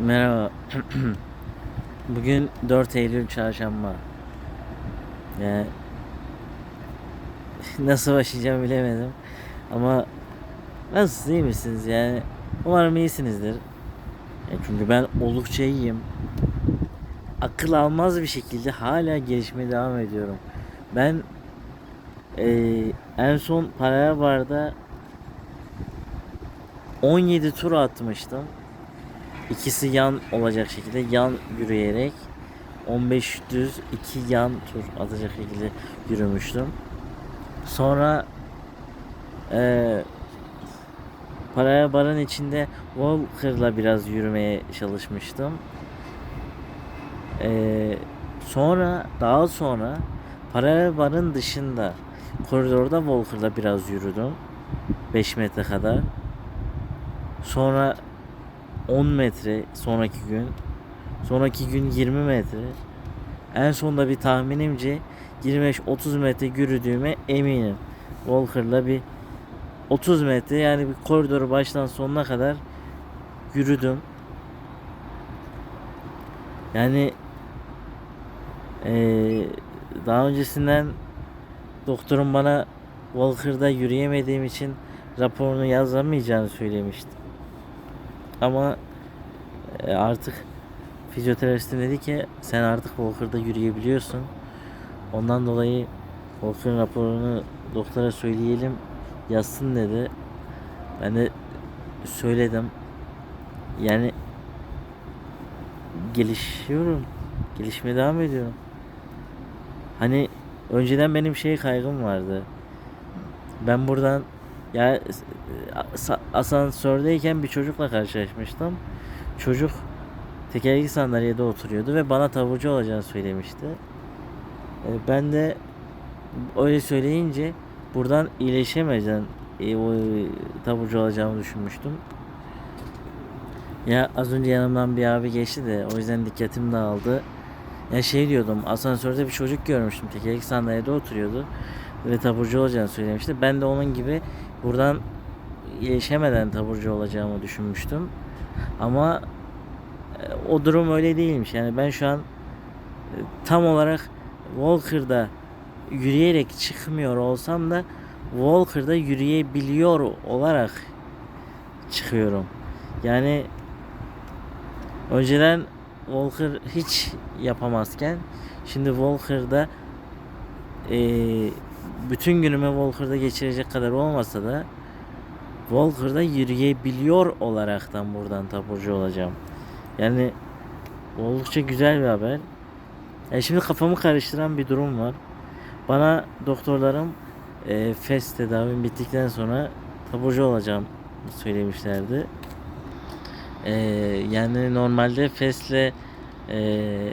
Merhaba. Bugün 4 Eylül çarşamba. Yani nasıl başlayacağımı bilemedim. Ama nasıl iyi misiniz yani? Umarım iyisinizdir. Ya çünkü ben oldukça iyiyim. Akıl almaz bir şekilde hala gelişmeye devam ediyorum. Ben eee, en son paraya varda 17 tur atmıştım. İkisi yan olacak şekilde yan yürüyerek 15 düz 2 yan tur atacak şekilde yürümüştüm. Sonra eee paraya barın içinde Walker'la biraz yürümeye çalışmıştım. Eee, sonra daha sonra paraya barın dışında koridorda Walker'la biraz yürüdüm. 5 metre kadar. Sonra 10 metre sonraki gün. Sonraki gün 20 metre. En sonunda bir tahminimce 25-30 metre yürüdüğüme eminim. Walker'la bir 30 metre yani bir koridoru baştan sonuna kadar yürüdüm. Yani eee, daha öncesinden doktorum bana Walker'da yürüyemediğim için raporunu yazamayacağını söylemişti. Ama e, artık fizyoterapistim dedi ki sen artık Walker'da yürüyebiliyorsun. Ondan dolayı Walker'ın raporunu doktora söyleyelim yazsın dedi. Ben de söyledim. Yani gelişiyorum. Gelişmeye devam ediyorum. Hani önceden benim şey kaygım vardı. Ben buradan ya asansördeyken bir çocukla karşılaşmıştım. Çocuk tekerlekli sandalyede oturuyordu ve bana taburcu olacağını söylemişti. E, Ben de öyle söyleyince buradan iyileşemeden e, e, taburcu olacağımı düşünmüştüm. Ya az önce yanımdan bir abi geçti de o yüzden dikkatim dağıldı. Ya şey diyordum asansörde bir çocuk görmüştüm tekerlekli sandalyede oturuyordu ve taburcu olacağını söylemişti. Ben de onun gibi buradan iyileşemeden taburcu olacağımı düşünmüştüm. Ama e, o durum öyle değilmiş. Yani ben şu an e, tam olarak Walker'da yürüyerek çıkmıyor olsam da Walker'da yürüyebiliyor olarak çıkıyorum. Yani önceden Walker hiç yapamazken şimdi Walker'da eee, bütün günümü Walker'da geçirecek kadar olmasa da Walker'da yürüyebiliyor olaraktan buradan taburcu olacağım. Yani oldukça güzel bir haber. E şimdi kafamı karıştıran bir durum var. Bana doktorlarım e, FES tedavim bittikten sonra taburcu olacağım söylemişlerdi. E, yani normalde FES'le e,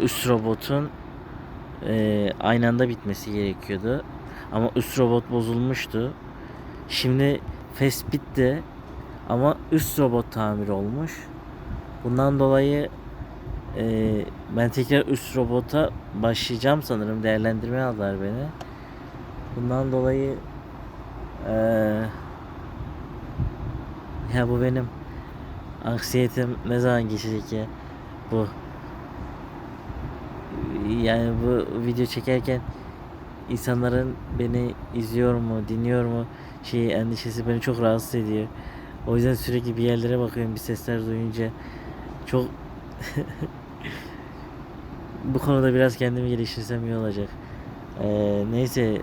üst robotun e, aynı anda bitmesi gerekiyordu. Ama üst robot bozulmuştu. Şimdi FES bitti ama üst robot tamir olmuş. Bundan dolayı e, ben tekrar üst robota başlayacağım sanırım. Değerlendirmeye aldılar beni. Bundan dolayı e, ya bu benim anksiyetem ne zaman geçecek ya bu yani bu video çekerken insanların beni izliyor mu, dinliyor mu şey endişesi beni çok rahatsız ediyor. O yüzden sürekli bir yerlere bakıyorum bir sesler duyunca. Çok bu konuda biraz kendimi geliştirsem iyi olacak. Ee, neyse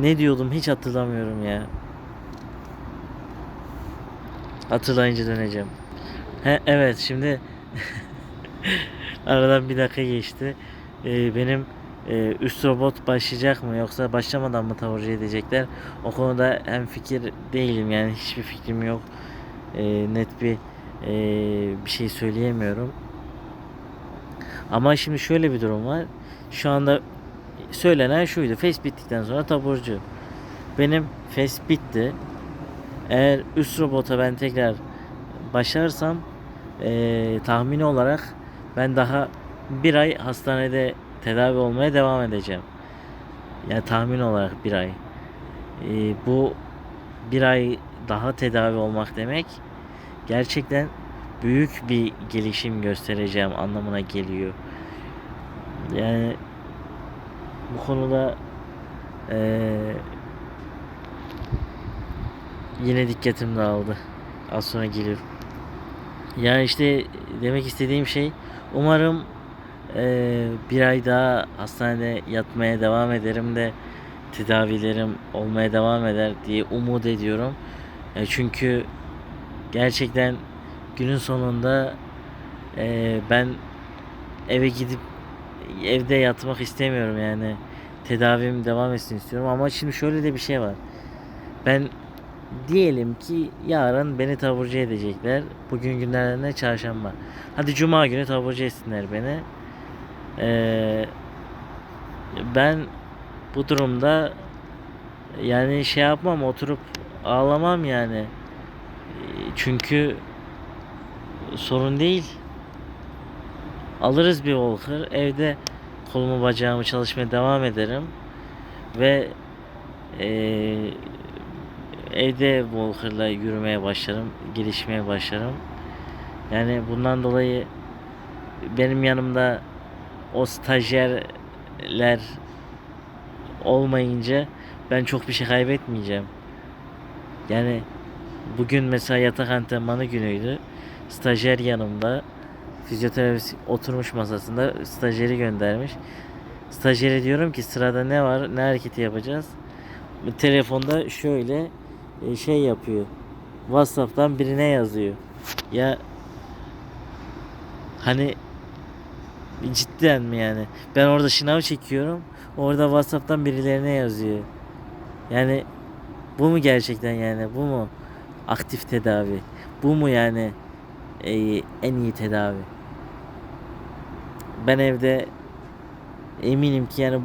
ne diyordum hiç hatırlamıyorum ya. Hatırlayınca döneceğim. He, evet şimdi aradan bir dakika geçti. Ee, benim e, üst robot başlayacak mı yoksa başlamadan mı taburcu edecekler? O konuda hem fikir değilim yani hiçbir fikrim yok. Ee, net bir e, bir şey söyleyemiyorum. Ama şimdi şöyle bir durum var. Şu anda söylenen şuydu. Face bittikten sonra taburcu. Benim face bitti. Eğer üst robota ben tekrar başlarsam eee tahmini olarak ben daha bir ay hastanede tedavi olmaya devam edeceğim. Yani tahmin olarak bir ay. Eee, bu bir ay daha tedavi olmak demek gerçekten büyük bir gelişim göstereceğim anlamına geliyor. Yani bu konuda eee, yine dikkatim dağıldı. Az sonra geliyorum. Yani işte demek istediğim şey umarım eee, bir ay daha hastanede yatmaya devam ederim de tedavilerim olmaya devam eder diye umut ediyorum. E, çünkü gerçekten günün sonunda eee, ben eve gidip evde yatmak istemiyorum yani. Tedavim devam etsin istiyorum ama şimdi şöyle de bir şey var. Ben diyelim ki yarın beni taburcu edecekler. Bugün günlerden ne? Çarşamba. Hadi cuma günü taburcu etsinler beni. Ee, ben bu durumda yani şey yapmam oturup ağlamam yani. Çünkü sorun değil. Alırız bir Walker. Evde kolumu bacağımı çalışmaya devam ederim. Ve eee, evde Walker'la yürümeye başlarım. Gelişmeye başlarım. Yani bundan dolayı benim yanımda o stajyerler olmayınca ben çok bir şey kaybetmeyeceğim. Yani bugün mesela yatak antrenmanı günüydü. Stajyer yanımda fizyoterapist oturmuş masasında stajyeri göndermiş. Stajyere diyorum ki sırada ne var? Ne hareketi yapacağız? Telefonda şöyle e, şey yapıyor. WhatsApp'tan birine yazıyor. Ya hani cidden mi yani? Ben orada şınav çekiyorum. Orada WhatsApp'tan birilerine yazıyor. Yani bu mu gerçekten yani? Bu mu aktif tedavi? Bu mu yani e, en iyi tedavi? Ben evde eminim ki yani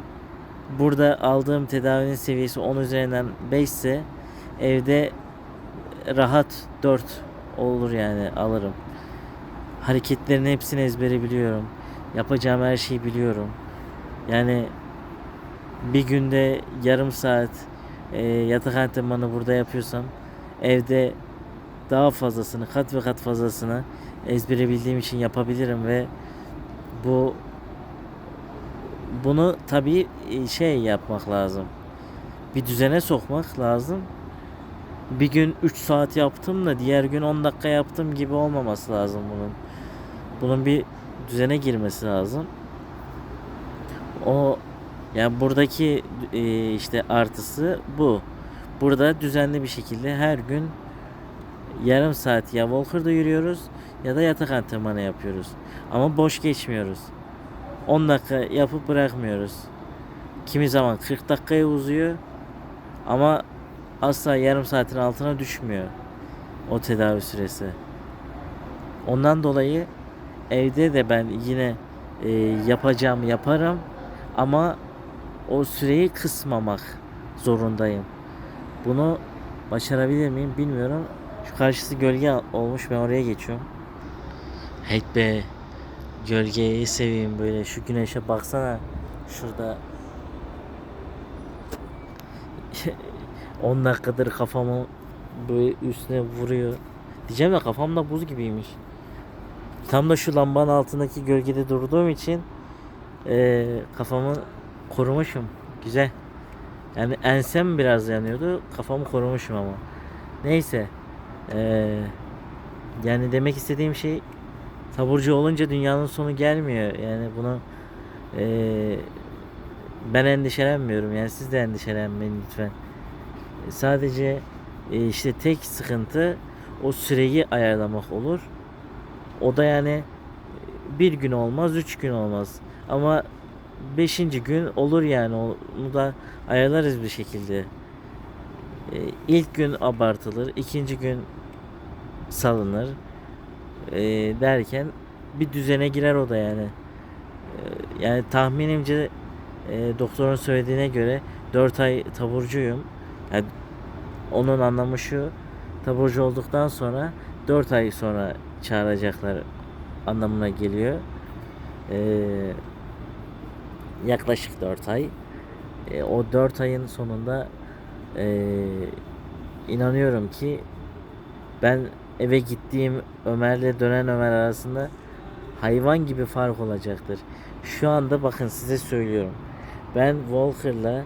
burada aldığım tedavinin seviyesi 10 üzerinden 5 ise evde rahat 4 olur yani alırım. Hareketlerin hepsini ezbere biliyorum. Yapacağım her şeyi biliyorum. Yani bir günde yarım saat e, yatak antrenmanı burada yapıyorsam evde daha fazlasını kat ve kat fazlasını ezbere bildiğim için yapabilirim ve bu bunu tabii e, şey yapmak lazım. Bir düzene sokmak lazım. Bir gün 3 saat yaptım da diğer gün 10 dakika yaptım gibi olmaması lazım bunun. Bunun bir düzene girmesi lazım. O yani buradaki e, işte artısı bu. Burada düzenli bir şekilde her gün yarım saat ya Walker'da yürüyoruz ya da yatak antrenmanı yapıyoruz. Ama boş geçmiyoruz. 10 dakika yapıp bırakmıyoruz. Kimi zaman 40 dakikaya uzuyor ama asla yarım saatin altına düşmüyor o tedavi süresi. Ondan dolayı evde de ben yine e, yapacağım yaparım ama o süreyi kısmamak zorundayım. Bunu başarabilir miyim bilmiyorum. Şu karşısı gölge olmuş ben oraya geçiyorum. Heyt be. Gölgeyi seveyim böyle. Şu güneşe baksana. Şurada 10 dakikadır kafamı böyle üstüne vuruyor. Diyeceğim de kafam da buz gibiymiş. Tam da şu lambanın altındaki gölgede durduğum için eee, kafamı korumuşum. Güzel. Yani ensem biraz yanıyordu. Kafamı korumuşum ama. Neyse. Eee, yani demek istediğim şey taburcu olunca dünyanın sonu gelmiyor. Yani bunu eee, ben endişelenmiyorum. Yani siz de endişelenmeyin lütfen. Sadece e, işte tek sıkıntı o süreyi ayarlamak olur. O da yani bir gün olmaz, üç gün olmaz. Ama beşinci gün olur yani. Onu da ayarlarız bir şekilde. E, ilk gün abartılır, ikinci gün salınır. E, derken bir düzene girer o da yani. E, yani tahminimce e, doktorun söylediğine göre 4 ay taburcuyum. Yani onun anlamı şu. Taburcu olduktan sonra 4 ay sonra çağıracaklar anlamına geliyor. Ee, yaklaşık 4 ay. Ee, o 4 ayın sonunda ee, inanıyorum ki ben eve gittiğim Ömer'le dönen Ömer arasında hayvan gibi fark olacaktır. Şu anda bakın size söylüyorum. Ben Walker'la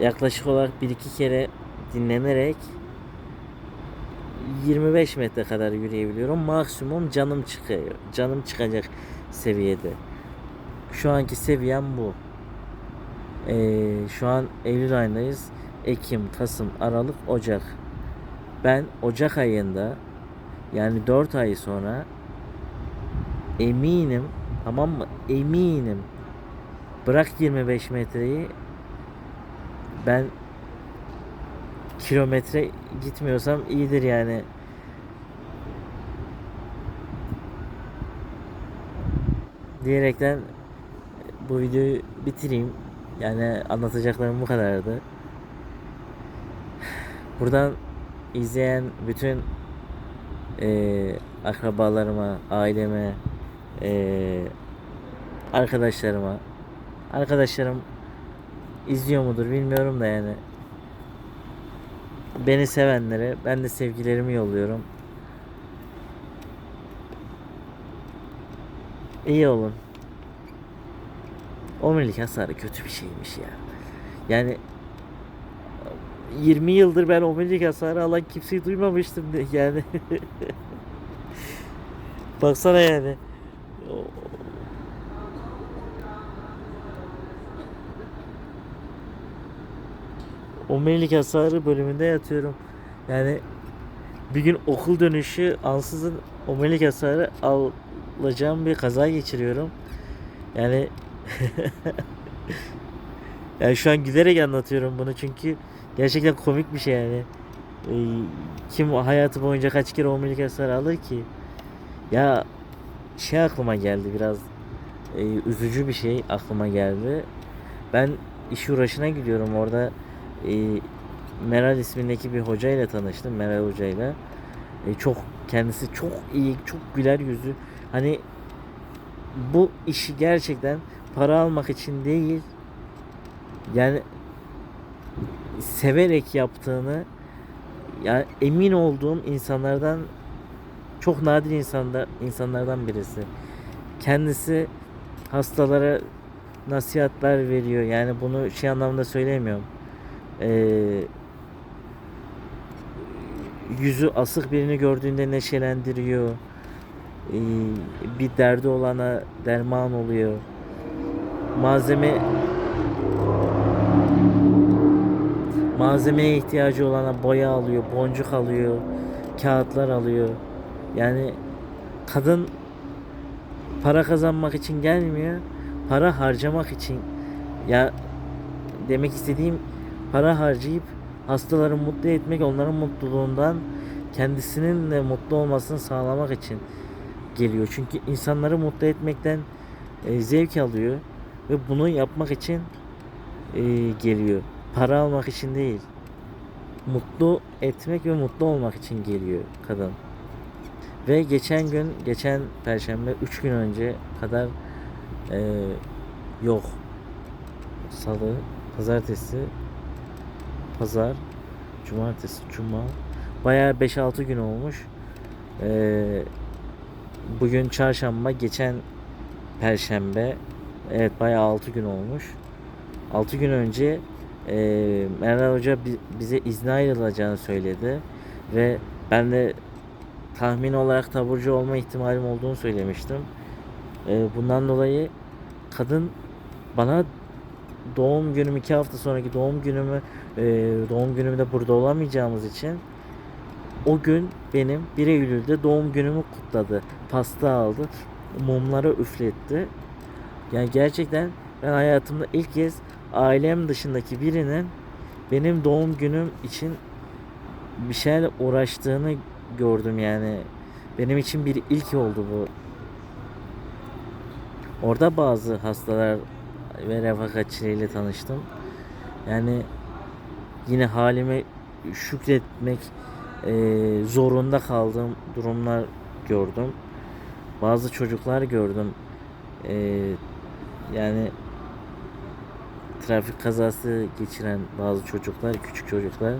yaklaşık olarak bir iki kere dinlenerek 25 metre kadar yürüyebiliyorum. Maksimum canım çıkıyor. Canım çıkacak seviyede. Şu anki seviyem bu. Ee, şu an Eylül ayındayız. Ekim, Kasım, Aralık, Ocak. Ben Ocak ayında yani 4 ay sonra eminim tamam mı? Eminim. Bırak 25 metreyi ben kilometre gitmiyorsam iyidir yani. Diyerekten bu videoyu bitireyim. Yani anlatacaklarım bu kadardı. Buradan izleyen bütün eee, akrabalarıma, aileme, eee, arkadaşlarıma, arkadaşlarım izliyor mudur bilmiyorum da yani beni sevenlere ben de sevgilerimi yolluyorum. İyi olun. Omurilik hasarı kötü bir şeymiş ya. Yani 20 yıldır ben omurilik hasarı alan kimseyi duymamıştım yani. Baksana yani. O- Omurilik hasarı bölümünde yatıyorum. Yani bir gün okul dönüşü ansızın omurilik hasarı alacağım bir kaza geçiriyorum. Yani yani şu an gülerek anlatıyorum bunu çünkü gerçekten komik bir şey yani. Ee, kim hayatı boyunca kaç kere omurilik hasarı alır ki? Ya şey aklıma geldi biraz e, üzücü bir şey aklıma geldi. Ben iş uğraşına gidiyorum orada Meral ismindeki bir hocayla tanıştım Meral hocayla. E, çok kendisi çok iyi, çok güler yüzü. Hani bu işi gerçekten para almak için değil yani severek yaptığını yani emin olduğum insanlardan çok nadir insanda insanlardan birisi. Kendisi hastalara nasihatler veriyor. Yani bunu şey anlamda söylemiyorum. Ee, yüzü asık birini gördüğünde neşelendiriyor. Ee, bir derdi olana derman oluyor. Malzeme malzemeye ihtiyacı olana boya alıyor, boncuk alıyor, kağıtlar alıyor. Yani kadın para kazanmak için gelmiyor, para harcamak için. Ya demek istediğim para harcayıp hastaları mutlu etmek, onların mutluluğundan kendisinin de mutlu olmasını sağlamak için geliyor. Çünkü insanları mutlu etmekten e, zevk alıyor ve bunu yapmak için e, geliyor. Para almak için değil. Mutlu etmek ve mutlu olmak için geliyor kadın. Ve geçen gün, geçen perşembe 3 gün önce kadar e, yok. Salı, pazartesi, pazar, cumartesi, cuma. Bayağı 5-6 gün olmuş. E, bugün çarşamba, geçen perşembe. Evet bayağı 6 gün olmuş. 6 gün önce e, Meral Hoca bi- bize izne ayrılacağını söyledi. Ve ben de tahmin olarak taburcu olma ihtimalim olduğunu söylemiştim. E, bundan dolayı kadın bana doğum günüm iki hafta sonraki doğum günümü e, doğum günümde burada olamayacağımız için o gün benim 1 Eylül'de doğum günümü kutladı. Pasta aldı. Mumlara üfletti. Yani gerçekten ben hayatımda ilk kez ailem dışındaki birinin benim doğum günüm için bir şeylerle uğraştığını gördüm yani. Benim için bir ilk oldu bu. Orada bazı hastalar ve refakatçileriyle tanıştım. Yani yine halime şükretmek eee, zorunda kaldığım durumlar gördüm. Bazı çocuklar gördüm. Eee, yani trafik kazası geçiren bazı çocuklar, küçük çocuklar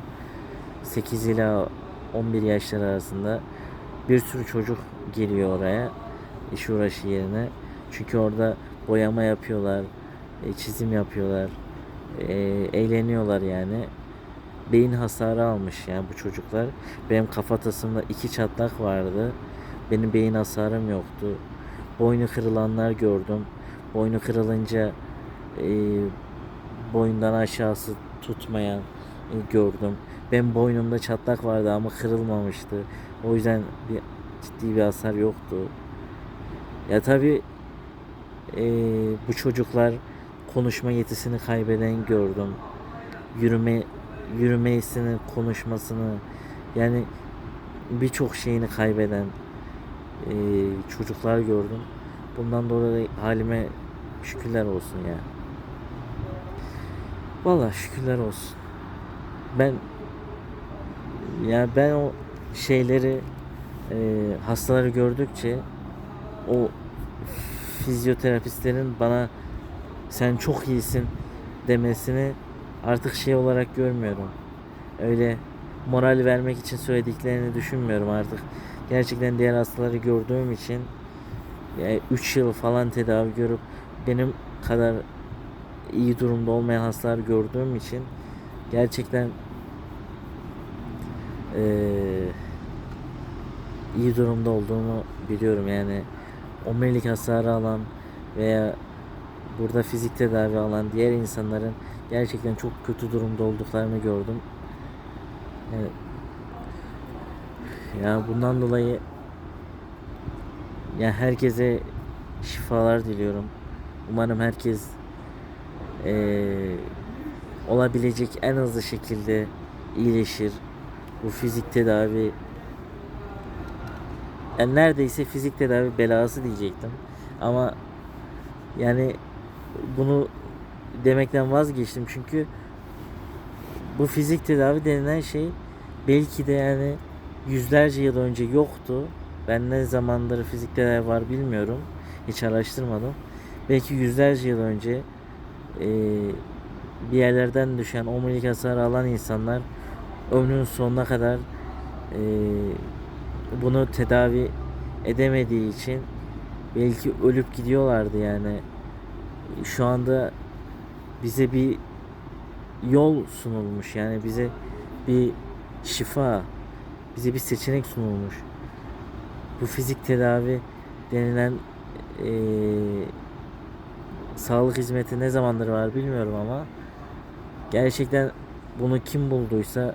8 ila 11 yaşlar arasında bir sürü çocuk geliyor oraya iş uğraşı yerine. Çünkü orada boyama yapıyorlar, e, çizim yapıyorlar, e, eğleniyorlar yani. Beyin hasarı almış yani bu çocuklar. Benim kafatasımda iki çatlak vardı. Benim beyin hasarım yoktu. Boynu kırılanlar gördüm. Boynu kırılınca e, boyundan aşağısı tutmayan e, gördüm. Ben boynumda çatlak vardı ama kırılmamıştı. O yüzden bir ciddi bir hasar yoktu. Ya tabi bu çocuklar konuşma yetisini kaybeden gördüm. Yürüme yürümesini, konuşmasını yani birçok şeyini kaybeden e, çocuklar gördüm. Bundan dolayı halime şükürler olsun ya. Vallahi şükürler olsun. Ben ya ben o şeyleri e, hastaları gördükçe o fizyoterapistlerin bana sen çok iyisin demesini artık şey olarak görmüyorum. Öyle moral vermek için söylediklerini düşünmüyorum artık. Gerçekten diğer hastaları gördüğüm için 3 yıl falan tedavi görüp benim kadar iyi durumda olmayan hastalar gördüğüm için gerçekten eee, iyi durumda olduğumu biliyorum yani omurilik hasarı alan veya burada fizik tedavi alan diğer insanların gerçekten çok kötü durumda olduklarını gördüm. Yani, ya bundan dolayı ya herkese şifalar diliyorum. Umarım herkes eee, olabilecek en hızlı şekilde iyileşir. Bu fizik tedavi yani neredeyse fizik tedavi belası diyecektim. Ama yani bunu demekten vazgeçtim çünkü bu fizik tedavi denilen şey belki de yani yüzlerce yıl önce yoktu. Ben ne zamandır fizik tedavi var bilmiyorum. Hiç araştırmadım. Belki yüzlerce yıl önce eee, bir yerlerden düşen omurilik hasarı alan insanlar ömrünün sonuna kadar eee, bunu tedavi edemediği için belki ölüp gidiyorlardı yani. Şu anda bize bir yol sunulmuş yani bize bir şifa, bize bir seçenek sunulmuş. Bu fizik tedavi denilen eee, sağlık hizmeti ne zamandır var bilmiyorum ama gerçekten bunu kim bulduysa